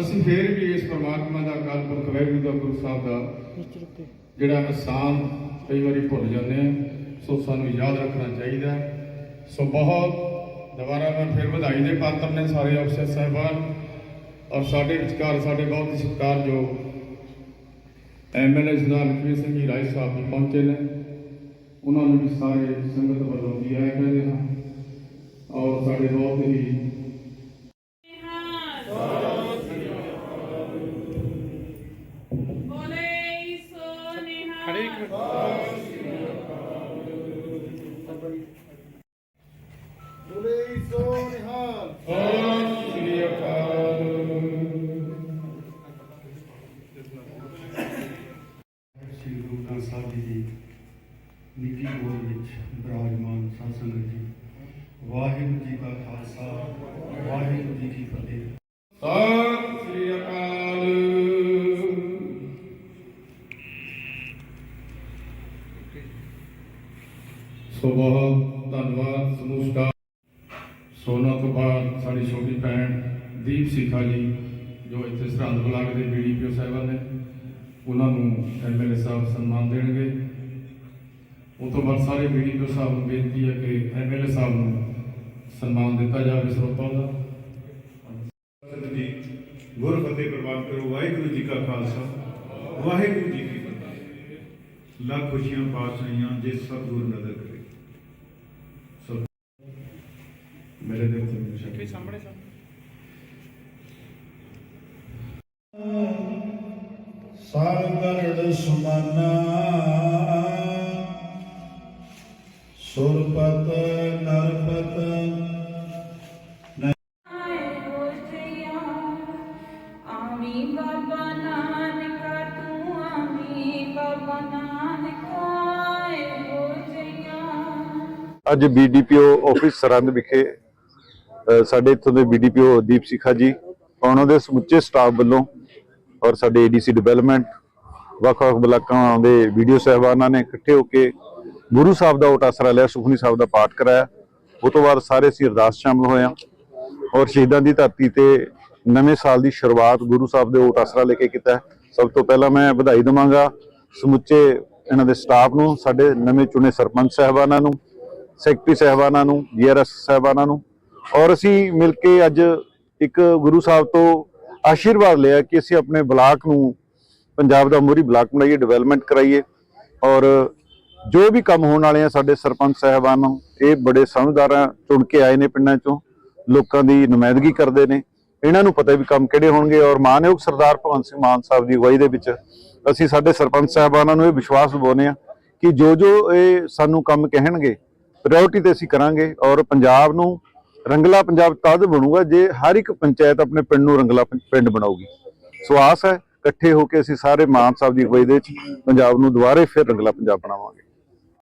ਅਸੀਂ ਫੇਰ ਵੀ ਇਸ ਪਰਮਾਤਮਾ ਦਾ ਅਕਾਲ ਪੁਰਖ ਵਾਹਿਗੁਰੂ ਦਾ ਗੁਰੂ ਸਾਹਿਬ ਦਾ ਜਿਹੜਾ ਅਹਿਸਾਨ ਕਈ ਵਾਰੀ ਭੁੱਲ ਜਾਂਦੇ ਆ ਸੋ ਸਾਨੂੰ ਯਾਦ ਰੱਖਣਾ ਚਾਹੀਦਾ। ਸੋ ਬਹੁਤ ਦੁਬਾਰਾ ਮੈਂ ਫਿਰ ਵਧਾਈ ਦੇ ਪਾਤਰ ਨੇ ਸਾਰੇ ਅਫਸਰ ਸਾਹਿਬਾਨ ਔਰ ਸਾਡੇ ਵਿਚਕਾਰ ਸਾਡੇ ਬਹੁਤ ਹੀ ਸਤਿਕਾਰਯੋਗ ਐਮਐਲਏ ਸਰਦਾਰ ਲਖਵੀਰ ਸਿੰਘ ਜੀ ਰਾਏ ਸਾਹਿਬ ਵੀ ਪਹੁੰਚੇ ਨੇ। ਉਹਨਾਂ ਨੂੰ ਵੀ ਸਾਰੇ ਸੰਗਤ ਵੱਲੋਂ ਜੀ ਆਇਆਂ ਕਹਿੰਦੇ ਹਾਂ ਔਰ ਸਾਡੇ ਬਹੁਤ ਹੀ ਨਿੱਕੀ ਗੋਲ ਵਿੱਚ ਬਿਰਾਜਮਾਨ ਸਾਧ ਸੰਗਤ ਜੀ ਵਾਹਿਗੁਰੂ ਜੀ ਕਾ ਖਾਲਸਾ ਵਾਹਿਗੁਰੂ ਜੀ ਕੀ ਫਤਿਹ ਸੋ ਬਹੁਤ ਧੰਨਵਾਦ, ਸਮੂਹ ਸਟਾਫ। ਸੋਨਾ ਤੋਂ ਬਾਅਦ ਸਾਡੀ ਛੋਟੀ ਭੈਣ ਦੀਪ ਸਿਖਾ ਜੀ, ਜੋ ਇੱਥੇ ਸਰਹੰਦ ਬਲਾਕ ਦੇ ਬੀਡੀਪੀਓ ਸਾਹਿਬਾਨ ਨੇ, ਉਹਨਾਂ ਨੂੰ ਐਮਐਲਏ ਸਾਹਿਬ ਸਨਮਾਨ ਦੇਣਗੇ। ਉਹ ਤੋਂ ਬਾਅਦ ਸਾਰੇ ਬੀਡੀਪੀਓ ਸਾਹਿਬ ਨੂੰ ਬੇਨਤੀ ਹੈ ਕਿ ਐਮਐਲਏ ਸਾਹਿਬ ਨੂੰ ਸਨਮਾਨ ਦਿੱਤਾ ਜਾਵੇ ਸਰੋਤਾਂ ਦਾ। ਸੰਗਤ ਗੁਰ ਫਤਿਹ ਪ੍ਰਵਾਨ ਕਰੋ, ਵਾਹਿਗੁਰੂ ਜੀ ਕਾ ਖਾਲਸਾ, ਵਾਹਿਗੁਰੂ ਜੀ ਕੀ ਫਤਿਹ। ਲੱਖ ਖੁਸ਼ੀਆਂ, ਪਾਤਸ਼ਾਹੀਆਂ, ਜੇ ਸਤਿਗੁਰ ਨਦਰ ਕਰੇ ਸਭ ਮੇਰੇ ਦਿਲ ਤੋਂ ਸ਼ਕਤੀ ਸਾਗਰੜ ਸੁਮਨਾ ਸੁਰਪਤ ਨਰਪਤ ਆਏ ਹੋ ਜਈਆ ਆਮੀ ਬਾਬਾ ਨਾਨਕਾ ਤੂੰ ਆਮੀ ਬਾਬਾ ਨਾਨਕਾ ਆਏ ਹੋ ਜਈਆ ਅੱਜ ਬੀਡੀਪੀਓ ਆਫਿਸ ਸਰਹੰਦ ਵਿਖੇ ਸਾਡੇ ਇੱਥੋਂ ਦੇ ਬੀਡੀਪੀਓ ਦੀਪ ਸਿਖਾ ਜੀ, ਉਹਨਾਂ ਦੇ ਸਮੁੱਚੇ ਸਟਾਫ ਵੱਲੋਂ ਔਰ ਸਾਡੇ ਏਡੀਸੀ ਡਿਵੈਲਪਮੈਂਟ ਵੱਖ-ਵੱਖ ਬਲਾਕਾਂ ਦੇ ਵੀਡੀਓ ਸਹਿਬਾਨਾਂ ਨੇ ਇਕੱਠੇ ਹੋ ਕੇ ਗੁਰੂ ਸਾਹਿਬ ਦਾ ਓਟ ਆਸਰਾ ਲਿਆ ਸੁਖਨੀ ਸਾਹਿਬ ਦਾ ਪਾਠ ਕਰਾਇਆ। ਉਹ ਤੋਂ ਬਾਅਦ ਸਾਰੇ ਅਸੀਂ ਅਰਦਾਸ ਸ਼ਾਮਲ ਹੋਏ ਹਾਂ ਔਰ ਸ਼ਹੀਦਾਂ ਦੀ ਧਰਤੀ ਤੇ ਨਵੇਂ ਸਾਲ ਦੀ ਸ਼ੁਰੂਆਤ ਗੁਰੂ ਸਾਹਿਬ ਦੇ ਓਟ ਆਸਰਾ ਲੈ ਕੇ ਕੀਤਾ ਸਭ ਤੋਂ ਪਹਿਲਾਂ ਮੈਂ ਵਧਾਈ ਦਵਾਂਗਾ ਸਮੁੱਚੇ ਇਹਨਾਂ ਦੇ ਸਟਾਫ ਨੂੰ, ਸਾਡੇ ਨਵੇਂ ਚੁਣੇ ਸਰਪੰਚ ਸਹਿਬਾਨਾਂ ਨੂੰ, ਸੈਕਟਰੀ ਸਹਿਬਾਨਾਂ ਨੂੰ ਜੀਆਰਐਸ ਸਹਿਬਾਨਾਂ ਨੂੰ ਔਰ ਅਸੀਂ ਮਿਲ ਕੇ ਅੱਜ ਇੱਕ ਗੁਰੂ ਸਾਹਿਬ ਤੋਂ ਆਸ਼ੀਰਵਾਦ ਲਿਆ ਕਿ ਅਸੀਂ ਆਪਣੇ ਬਲਾਕ ਨੂੰ, ਪੰਜਾਬ ਦਾ ਮੋਰੀ ਬਲਾਕ ਬਣਾਈਏ ਡਿਵੈਲਪਮੈਂਟ ਕਰਾਈਏ। ਔਰ ਜੋ ਵੀ ਕੰਮ ਹੋਣ ਵਾਲੇ ਆ ਸਾਡੇ ਸਰਪੰਚ ਸਾਹਿਬਾਨ ਨੂੰ ਇਹ ਬੜੇ ਸਮਝਦਾਰਾਂ ਚੁਣ ਕੇ ਆਏ ਨੇ ਪਿੰਡਾਂ ਚੋਂ। ਲੋਕਾਂ ਦੀ ਨੁਮਾਇੰਦਗੀ ਕਰਦੇ ਨੇ। ਇਹਨਾਂ ਨੂੰ ਪਤਾ ਵੀ ਕੰਮ ਕਿਹੜੇ ਹੋਣਗੇ। ਔਰ ਮਾਨਯੋਗ ਸਰਦਾਰ ਭਗਵੰਤ ਸਿੰਘ ਮਾਨ ਸਾਹਿਬ ਦੀ ਅਗਵਾਈ ਦੇ ਵਿੱਚ ਅਸੀਂ ਸਾਡੇ ਸਰਪੰਚ ਸਾਹਿਬਾਨਾਂ ਨੂੰ ਇਹ ਵਿਸ਼ਵਾਸ ਦਿਵਾਉਂਦੇ ਆ ਕਿ ਜੋ ਜੋ ਇਹ ਸਾਨੂੰ ਕੰਮ ਕਹਿਣਗੇ ਪ੍ਰਾਇੋਰਟੀ ਤੇ ਅਸੀਂ ਕਰਾਂਗੇ। ਔਰ ਪੰਜਾਬ ਨੂੰ ਰੰਗਲਾ ਪੰਜਾਬ ਤਦ ਬਣੂਗਾ ਜੇ ਹਰ ਇੱਕ ਪੰਚਾਇਤ ਆਪਣੇ ਪਿੰਡ ਨੂੰ ਰੰਗਲਾ ਪਿੰਡ ਬਣਾਊਗੀ। ਸੋ ਆਸ ਹੈ ਇਕੱਠੇ ਹੋ ਕੇ ਅਸੀਂ ਸਾਰੇ ਮਾਨ ਸਾਹਿਬ ਦੀ ਅਗਵਾਈ ਦੇ ਵਿੱਚ ਪੰਜਾਬ ਨੂੰ ਦੁਬਾਰੇ ਫਿਰ ਰੰਗਲਾ ਪੰਜਾਬ ਬਣਾਵਾਂਗੇ।